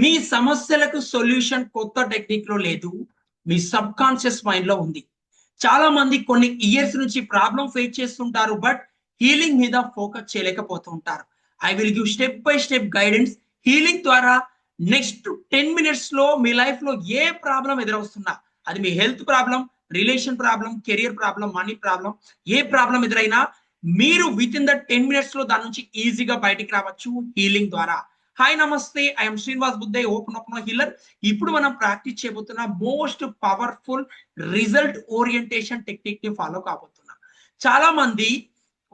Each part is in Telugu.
మీ సమస్యలకు సొల్యూషన్ కొత్త టెక్నిక్లో లేదు మీ సబ్ కాన్షియస్ మైండ్లో ఉంది. చాలా మంది కొన్ని ఇయర్స్ నుంచి ప్రాబ్లం ఫేస్ చేస్తుంటారు బట్ హీలింగ్ మీద focus చేయలేకపోతుంటారు I will give step by step guidance. Healing ద్వారా నెక్స్ట్ టెన్ మినిట్స్లో మీ లైఫ్లో ఏ ప్రాబ్లం ఎదురవుతున్నా అది మీ health problem relation problem career problem money problem ఏ ప్రాబ్లం ఎదురైనా మీరు విత్ ఇన్ ద టెన్ మినిట్స్లో దాని నుంచి ఈజీగా బయటికి రావచ్చు హీలింగ్ ద్వారా. హాయ్ నమస్తే ఐఎమ్ శ్రీనివాస్ బుద్ధే ఓపెన్ ఓపెన్ హిల్లర్ ఇప్పుడు మనం ప్రాక్టీస్ చేయబోతున్న మోస్ట్ పవర్ఫుల్ రిజల్ట్ ఓరియంటేషన్ టెక్నిక్ని ఫాలో కాబోతున్నాం చాలా మంది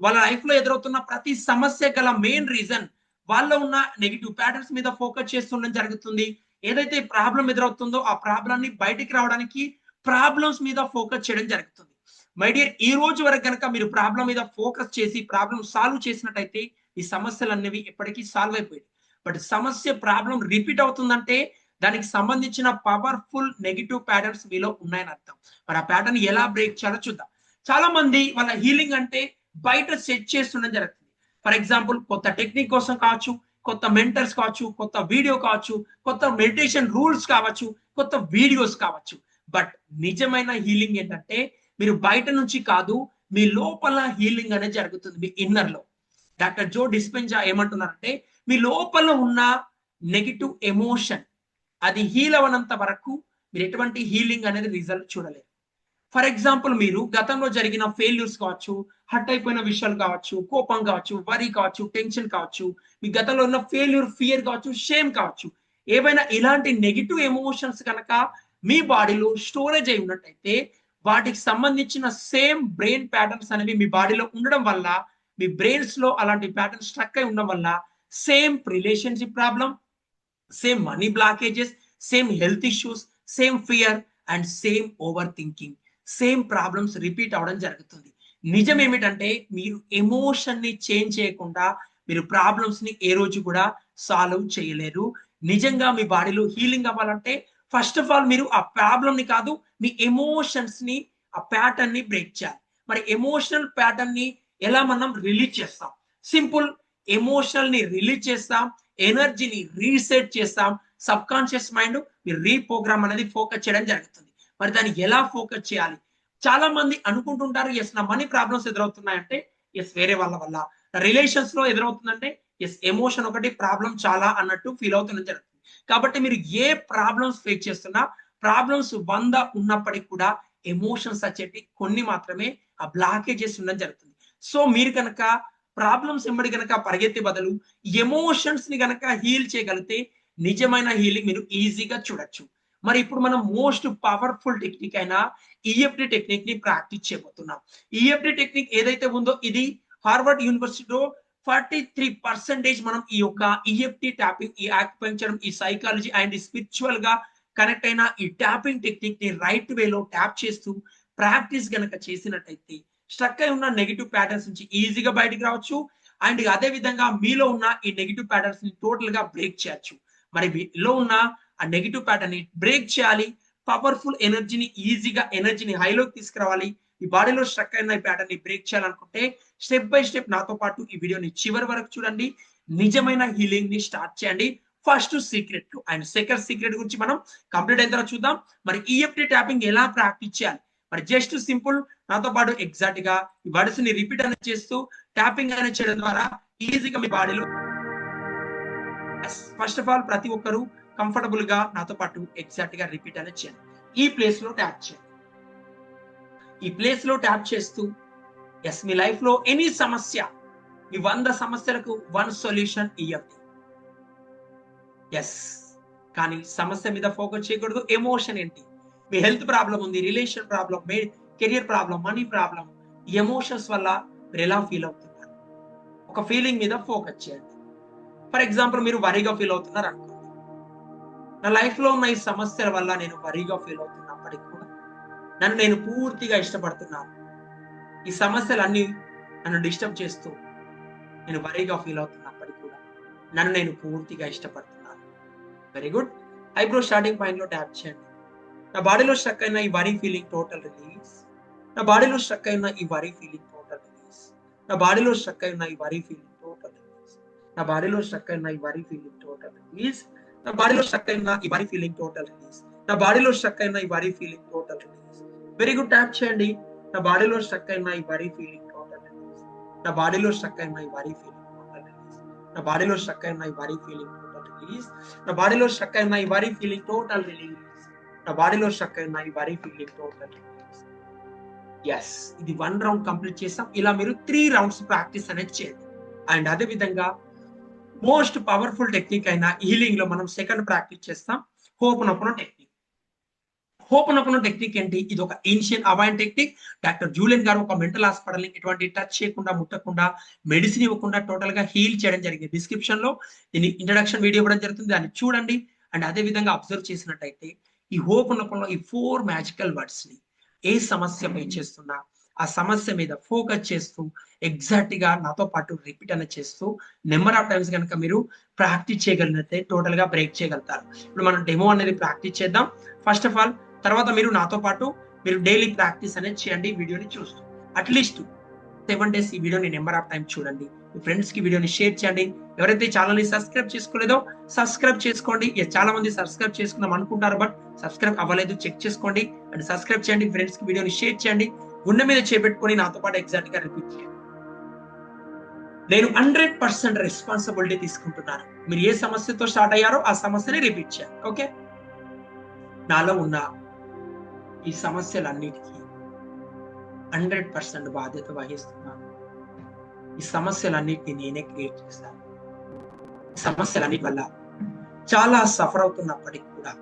వాళ్ళ లైఫ్లో ఎదురవుతున్న ప్రతి సమస్య గల మెయిన్ రీజన్ వాళ్ళ ఉన్న నెగిటివ్ ప్యాటర్న్స్ మీద ఫోకస్ చేస్తుండడం జరుగుతుంది ఏదైతే ప్రాబ్లం ఎదురవుతుందో ఆ ప్రాబ్లం ని బయటికి రావడానికి ప్రాబ్లమ్స్ మీద ఫోకస్ చేయడం జరుగుతుంది మై డియర్ ఈ రోజు వరకు కనుక మీరు ప్రాబ్లం మీద ఫోకస్ చేసి ప్రాబ్లం సాల్వ్ చేసినట్టయితే ఈ సమస్యలు అనేవి ఎప్పటికీ సాల్వ్ అయిపోయాయి బట్ సమస్య ప్రాబ్లం రిపీట్ అవుతుందంటే దానికి సంబంధించిన పవర్ఫుల్ నెగిటివ్ ప్యాటర్న్స్ మీలో ఉన్నాయని అర్థం. మరి ఆ ప్యాటర్న్ ఎలా బ్రేక్ చేయాలో చూద్దాం. చాలా మంది వాళ్ళ హీలింగ్ అంటే బయట సెట్ చేస్తుండడం జరుగుతుంది. ఫర్ ఎగ్జాంపుల్ కొత్త టెక్నిక్ కోసం కావచ్చు కొత్త మెంటర్స్ కావచ్చు కొత్త వీడియో కావచ్చు కొత్త మెడిటేషన్ రూల్స్ కావచ్చు కొత్త వీడియోస్ కావచ్చు. బట్ నిజమైన హీలింగ్ ఏంటంటే మీరు బయట నుంచి కాదు మీ లోపల హీలింగ్ అనేది జరుగుతుంది మీ ఇన్నర్లో డాక్టర్ జో డిస్పెంజా ఏమంటున్నారంటే మీ లోపల ఉన్న నెగిటివ్ ఎమోషన్ అది హీల్ అవనంత వరకు మీరు ఎటువంటి హీలింగ్ అనేది రిజల్ట్ చూడలేరు. ఫర్ ఎగ్జాంపుల్ మీరు గతంలో జరిగిన ఫెయిల్యూర్స్ కావచ్చు హట్ అయిపోయిన విషయాలు కావచ్చు కోపం కావచ్చు వరి కావచ్చు టెన్షన్ కావచ్చు మీ గతంలో ఉన్న ఫెయిల్యూర్ ఫియర్ కావచ్చు షేమ్ కావచ్చు ఏవైనా ఇలాంటి నెగిటివ్ ఎమోషన్స్ కనుక మీ బాడీలో స్టోరేజ్ అయి ఉన్నట్టయితే వాటికి సంబంధించిన సేమ్ బ్రెయిన్ ప్యాటర్న్స్ అనేవి మీ బాడీలో ఉండడం వల్ల మీ బ్రెయిన్స్లో అలాంటి ప్యాటర్న్ స్ట్రక్ అయి ఉండడం వల్ల same relationship problem same money blockages same health issues same fear and same over thinking same problems repeat అవడం జరుగుతుంది. నిజం ఏమిటంటే మీరు ఎమోషన్ని చేంజ్ చేయకుండా మీరు ప్రాబ్లమ్స్ని ఏ రోజు కూడా సాల్వ్ చేయలేరు. నిజంగా మీ బాడీలో హీలింగ్ అవ్వాలంటే ఫస్ట్ ఆఫ్ ఆల్ మీరు ఆ ప్రాబ్లమ్ని కాదు మీ ఎమోషన్స్ని ఆ ప్యాటర్న్ని బ్రేక్ చేయాలి. మరి ఎమోషనల్ ప్యాటర్న్ని ఎలా మనం రిలీజ్ చేస్తాం? సింపుల్ ఎమోషనల్ని రిలీజ్ చేస్తాం ఎనర్జీని రీసెట్ చేస్తాం. సబ్ కాన్షియస్ మైండ్ మీరు రీప్రోగ్రామ్ అనేది ఫోకస్ చేయడం జరుగుతుంది. మరి దాన్ని ఎలా ఫోకస్ చేయాలి? చాలా మంది అనుకుంటుంటారు ఎస్ నా మనీ ప్రాబ్లమ్స్ ఎదురవుతున్నాయంటే ఎస్ వేరే వాళ్ళ వల్ల. రిలేషన్స్లో ఎదురవుతుందంటే ఎస్ ఎమోషన్ ఒకటి ప్రాబ్లం చాలా అన్నట్టు ఫీల్ అవుతుందని జరుగుతుంది. కాబట్టి మీరు ఏ ప్రాబ్లమ్స్ ఫేస్ చేస్తున్నా ప్రాబ్లమ్స్ వంద ఉన్నప్పటికీ కూడా ఎమోషన్స్ వచ్చేటి కొన్ని మాత్రమే ఆ బ్లాకేజెస్ ఉండడం జరుగుతుంది. సో మీరు కనుక ప్రాబ్లమ్స్ ఎంబడి కనుక పరిగెత్తే బదులు ఎమోషన్స్ని కనుక హీల్ చేయగలిగితే నిజమైన హీలింగ్ మీరు ఈజీగా చూడొచ్చు. మరి ఇప్పుడు మనం మోస్ట్ పవర్ఫుల్ టెక్నిక్ అయిన ఈఎఫ్టి టెక్నిక్ని ప్రాక్టీస్ చేయబోతున్నాం. ఈఎఫ్టి టెక్నిక్ ఏదైతే ఉందో ఇది హార్వర్డ్ యూనివర్సిటీలో ఫార్టీ త్రీ పర్సెంటేజ్ మనం ఈ యొక్క ఈఎఫ్టి ట్యాపింగ్ ఈ ఆక్యుపెంచర్ ఈ సైకాలజీ అండ్ స్పిరిచువల్గా కనెక్ట్ అయిన ఈ ట్యాపింగ్ టెక్నిక్ని రైట్ వేలో ట్యాప్ చేస్తూ ప్రాక్టీస్ గనక చేసినట్టయితే స్ట్రక్ అయి ఉన్న నెగిటివ్ ప్యాటర్న్స్ నుంచి ఈజీగా బయటికి రావచ్చు. అండ్ అదే విధంగా మీలో ఉన్న ఈ నెగిటివ్ ప్యాటర్న్స్ని టోటల్గా బ్రేక్ చేయొచ్చు. మరి మీలో ఉన్న ఆ నెగిటివ్ ప్యాటర్న్ని బ్రేక్ చేయాలి. పవర్ఫుల్ ఎనర్జీని ఈజీగా ఎనర్జీని హైలోకి తీసుకురావాలి. ఈ బాడీలో స్ట్రక్ అయిన ప్యాటర్న్ని బ్రేక్ చేయాలనుకుంటే స్టెప్ బై స్టెప్ నాతో పాటు ఈ వీడియోని చివరి వరకు చూడండి. నిజమైన హీలింగ్ని స్టార్ట్ చేయండి. First secret and second secret గురించి మనం కంప్లీట్ అయిన తర్వాత చూద్దాం. మరి ఈఎఫ్టీ ట్యాపింగ్ ఎలా ప్రాక్టీస్ చేయాలి? మరి జస్ట్ సింపుల్ నాతో పాటు ఎగ్జాక్ట్గా ఈ వర్డ్స్ని రిపీట్ అనేది చేస్తూ ట్యాపింగ్ అనేది చేయడం ద్వారా ఈజీగా మీ బాడీలో ఫస్ట్ ఆఫ్ ఆల్ ప్రతి ఒక్కరూ కంఫర్టబుల్గా నాతో పాటు ఎగ్జాక్ట్గా రిపీట్ అనేది చేయండి. ఈ ప్లేస్లో ట్యాప్ చేయండి. ఈ ప్లేస్లో ట్యాప్ చేస్తూ ఎస్ మీ లైఫ్లో ఎనీ సమస్య మీ వంద సమస్యలకు వన్ సొల్యూషన్ ఈఎఫ్టీ ఎస్ కానీ సమస్య మీద ఫోకస్ చేయకూడదు. ఎమోషన్ ఏంటి? మీ హెల్త్ ప్రాబ్లం ఉంది రిలేషన్ ప్రాబ్లం మీ career problem money problem emotions వల్ల మీరు ఎలా ఫీల్ అవుతున్నారు? ఒక ఫీలింగ్ మీద ఫోకస్ చేయండి. ఫర్ ఎగ్జాంపుల్ మీరు వరిగా ఫీల్ అవుతున్నారు అనుకోండి నా లైఫ్లో ఉన్న ఈ సమస్యల వల్ల నేను వరిగా ఫీల్ అవుతున్నప్పటికీ కూడా నన్ను నేను పూర్తిగా ఇష్టపడుతున్నాను. ఈ సమస్యలు నన్ను డిస్టర్బ్ చేస్తూ నేను వరిగా ఫీల్ అవుతున్నప్పటికీ కూడా నన్ను నేను పూర్తిగా ఇష్టపడుతున్నాను. వెరీ గుడ్ ఐబ్రో స్టార్టింగ్ పాయింట్లో ట్యాప్ చేయండి. నా బాడీలో స్ట్రక్ అయిన ఈ వరీ ఫీలింగ్ టోటల్ రిలీజ్ నా బాడీలో స్ట్రక్ అయిన ఈ వరీ ఫీలింగ్ టోటల్ రిలీజ్ నా బాడీలో స్ట్రక్ అయిన ఈ వరీ ఫీలింగ్ టోటల్ రిలీజ్ నా బాడీలో స్ట్రక్ అయిన ఈ వరీ ఫీలింగ్ టోటల్ రిలీజ్ నా బాడీలో స్ట్రక్ అయిన ఈ వరీ ఫీలింగ్ టోటల్ రిలీజ్ నా బాడీలో స్ట్రక్ అయిన ఈ worry feeling total release very good tap చేయండి నా బాడీలో స్ట్రక్ అయిన ఈ వరీ ఫీలింగ్ టోటల్ రిలీజ్ నా బాడీలో స్ట్రక్ అయిన ఈ వరీ ఫీలింగ్ టోటల్ రిలీజ్ నా బాడీలో స్ట్రక్ అయిన ఈ వరీ ఫీలింగ్ టోటల్ రిలీజ్ నా బాడీలో స్ట్రక్ అయిన ఈ వరీ ఫీలింగ్ టోటల్ రిలీజ్ నా బాడీలో స్ట్రక్ అయిన ఈ వరీ ఫీలింగ్ ఉంటుంది. ఎస్ ఇది వన్ రౌండ్ కంప్లీట్ చేస్తాం ఇలా మీరు త్రీ రౌండ్స్ ప్రాక్టీస్ అనేది చేయండి. అండ్ అదే విధంగా మోస్ట్ పవర్ఫుల్ టెక్నిక్ అయిన హీలింగ్లో మనం సెకండ్ ప్రాక్టీస్ చేస్తాం. హోపన్ హోపనొపన టెక్నిక్ హోపన్ హోపనొపన టెక్నిక్ ఏంటి? ఇది ఒక ancient Hawaiian technique doctor Julian గారు ఒక మెంటల్ హాస్పిటల్ ఎటువంటి టచ్ చేయకుండా ముట్టకుండా మెడిసిన్ ఇవ్వకుండా టోటల్గా హీల్ చేయడం జరిగింది. డిస్క్రిప్షన్లో దీని ఇంట్రడక్షన్ వీడియో ఇవ్వడం జరుగుతుంది. దాన్ని చూడండి. అండ్ అదే విధంగా అబ్జర్వ్ చేసినట్టయితే ఈ హోపనొపనలో ఈ ఫోర్ మ్యాజికల్ వర్డ్స్ని ఏ సమస్య పై చేస్తున్నా ఆ సమస్య మీద ఫోకస్ చేస్తూ ఎగ్జాక్ట్గా నాతో పాటు రిపీట్ అనేది చేస్తూ నెంబర్ ఆఫ్ టైమ్స్ కనుక మీరు ప్రాక్టీస్ చేయగలిగితే టోటల్గా బ్రేక్ చేయగలుగుతారు. ఇప్పుడు మనం డెమో అనేది ప్రాక్టీస్ చేద్దాం. ఫస్ట్ ఆఫ్ ఆల్ తర్వాత మీరు నాతో పాటు మీరు డైలీ ప్రాక్టీస్ అనేది చేయండి వీడియోని చూస్తూ. అట్లీస్ట్ సెవెన్ డేస్ ఈ వీడియోని నెంబర్ ఆఫ్ టైం చూడండి. మీ ఫ్రెండ్స్కి వీడియోని షేర్ చేయండి. ఎవరైతే ఛానల్ని సబ్స్క్రైబ్ చేసుకోలేదో సబ్స్క్రైబ్ చేసుకోండి. చాలా మంది సబ్స్క్రైబ్ చేసుకుందాం అనుకుంటారు బట్ సబ్స్క్రైబ్ అవ్వలేదు. చెక్ చేసుకోండి. అండ్ సబ్స్క్రైబ్ చేయండి. ఫ్రెండ్స్కి వీడియోని షేర్ చేయండి. గుండె మీద చేపెట్టుకొని నాతో పాటు ఎగ్జాక్ట్గా రిపీట్ చేయండి. నేను హండ్రెడ్ పర్సెంట్ రెస్పాన్సిబిలిటీ తీసుకుంటున్నాను. మీరు ఏ సమస్యతో స్టార్ట్ అయ్యారో ఆ సమస్యని రిపీట్ చేయండి. ఓకే నాలో ఉన్న ఈ సమస్యలన్నిటికీ హండ్రెడ్ పర్సెంట్ బాధ్యత వహిస్తున్నాను. ఈ సమస్యలన్నిటిని నేనే క్రియేట్ చేశాను ఈ సమస్యలన్నిటి వల్ల చాలా సఫర్ అవుతున్నప్పటికీ కూడా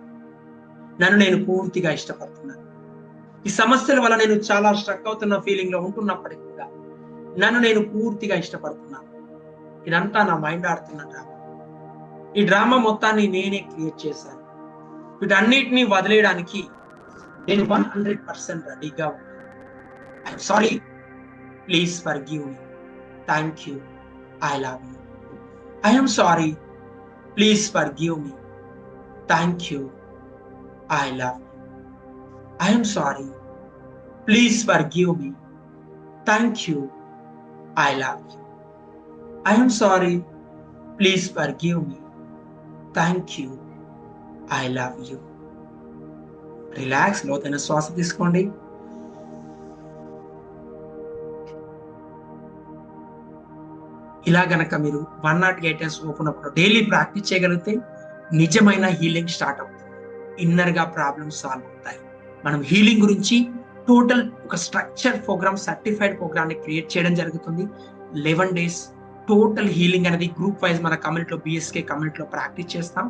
నన్ను నేను పూర్తిగా ఇష్టపడుతున్నాను. ఈ సమస్యల వల్ల నేను చాలా స్ట్రక్ అవుతున్న ఫీలింగ్లో ఉంటున్నప్పటికీ కూడా నన్ను నేను పూర్తిగా ఇష్టపడుతున్నాను. ఇదంతా నా మైండ్ ఆడుతున్న డ్రామా. ఈ డ్రామా మొత్తాన్ని నేనే క్రియేట్ చేశాను. వీటన్నిటిని వదిలేయడానికి నేను వన్ హండ్రెడ్ పర్సెంట్ రెడీగా ఉన్నాను. Sorry. Please forgive me. thank you I love you I'm sorry please forgive me thank you I love you I'm sorry please forgive me thank you I love you I'm sorry please forgive me thank you I love you relax లోతైన శ్వాస తీసుకోండి ఇలా గనక మీరు one not eight days open అప్పుడు డైలీ ప్రాక్టీస్ చేయగలిగితే నిజమైన హీలింగ్ స్టార్ట్ అవుతుంది. ఇన్నర్గా ప్రాబ్లమ్స్ సాల్వ్ అవుతాయి. మనం హీలింగ్ గురించి టోటల్ ఒక స్ట్రక్చర్ ప్రోగ్రామ్ సర్టిఫైడ్ ప్రోగ్రామ్ని క్రియేట్ చేయడం జరుగుతుంది. లెవెన్ డేస్ టోటల్ హీలింగ్ అనేది గ్రూప్ వైజ్ మన కమ్యూనిటీలో బిఎస్కే కమ్యూనిటీలో ప్రాక్టీస్ చేస్తాం.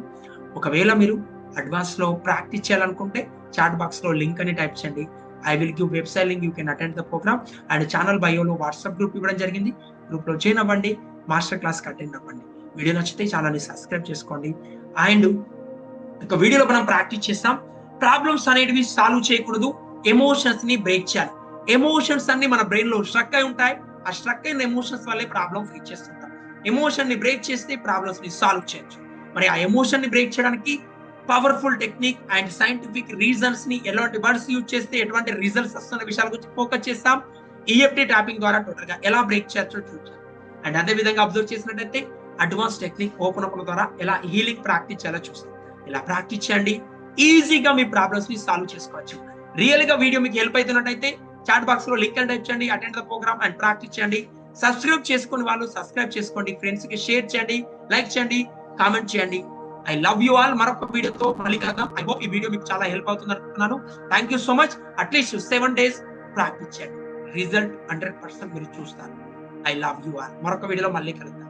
ఒకవేళ మీరు అడ్వాన్స్లో ప్రాక్టీస్ చేయాలనుకుంటే చాట్ బాక్స్లో లింక్ అని టైప్ చేయండి. I will give website link you can attend the program and channel బయోలో WhatsApp group ఇవ్వడం జరిగింది. గ్రూప్లో జాయిన్ అవ్వండి. మాస్టర్ క్లాస్ అటెండ్ అవ్వండి. వీడియో నచ్చితే ఛానల్ సబ్స్క్రైబ్ చేసుకోండి. అండ్ ఒక వీడియోలో మనం ప్రాక్టీస్ చేస్తాం. ప్రాబ్లమ్స్ అనేటివి సాల్వ్ చేయకూడదు. ఎమోషన్స్ని బ్రేక్ చేయాలి. ఎమోషన్స్ అన్ని మన బ్రెయిన్లో స్ట్రక్ అయి ఉంటాయి. ఆ స్ట్రక్ అయిన ఎమోషన్స్ వల్లే ప్రాబ్లమ్ ఫేస్ చేస్తుంటాం. ఎమోషన్ని బ్రేక్ చేస్తే ప్రాబ్లమ్స్ని సాల్వ్ చేయొచ్చు. మరి ఆ ఎమోషన్ని బ్రేక్ చేయడానికి పవర్ఫుల్ టెక్నిక్ అండ్ సైంటిఫిక్ రీజన్స్ని ఎలాంటి వర్డ్స్ యూజ్ చేస్తే ఎటువంటి రిజల్ట్స్ వస్తున్న విషయాల గురించి ఫోకస్ చేస్తాం. ఈఎఫ్టీ ట్యాపింగ్ ద్వారా టోటల్గా ఎలా బ్రేక్ చేయొచ్చో చూద్దాం. అండ్ అదే విధంగా అబ్జర్వ్ చేసినట్టయితే అడ్వాన్స్ టెక్నిక్ ఓపెన్ అప్ ద్వారా ఎలా హీలింగ్ ప్రాక్టీస్ చేయాలో చూస్తాం. ఇలా ప్రాక్టీస్ చేయండి. ఈజీగా మీ ప్రాబ్లమ్స్ని సాల్వ్ చేసుకోవచ్చు. రియల్గా వీడియో మీకు హెల్ప్ అవుతున్నట్టయితే చాట్ బాక్స్లో లింక్ టైప్ చేయండి attend the program and practice చేయండి. సబ్స్క్రైబ్ చేసుకుని వాళ్ళు సబ్స్క్రైబ్ చేసుకోండి. ఫ్రెండ్స్కి షేర్ చేయండి లైక్ చేయండి కామెంట్ చేయండి. ఐ లవ్ యూ ఆల్ మరొక వీడియోతో మళ్ళీ కలుద్దాం. ఐ హోప్ ఈ వీడియో మీకు చాలా హెల్ప్ అవుతుంది అనుకుంటున్నాను. Thank you so much at least seven days practice చేయండి. రిజల్ట్ హండ్రెడ్ పర్సెంట్ మీరు చూస్తారు. ఐ లవ్ యూ ఆల్ మరొక వీడియోలో మళ్ళీ కలుద్దాం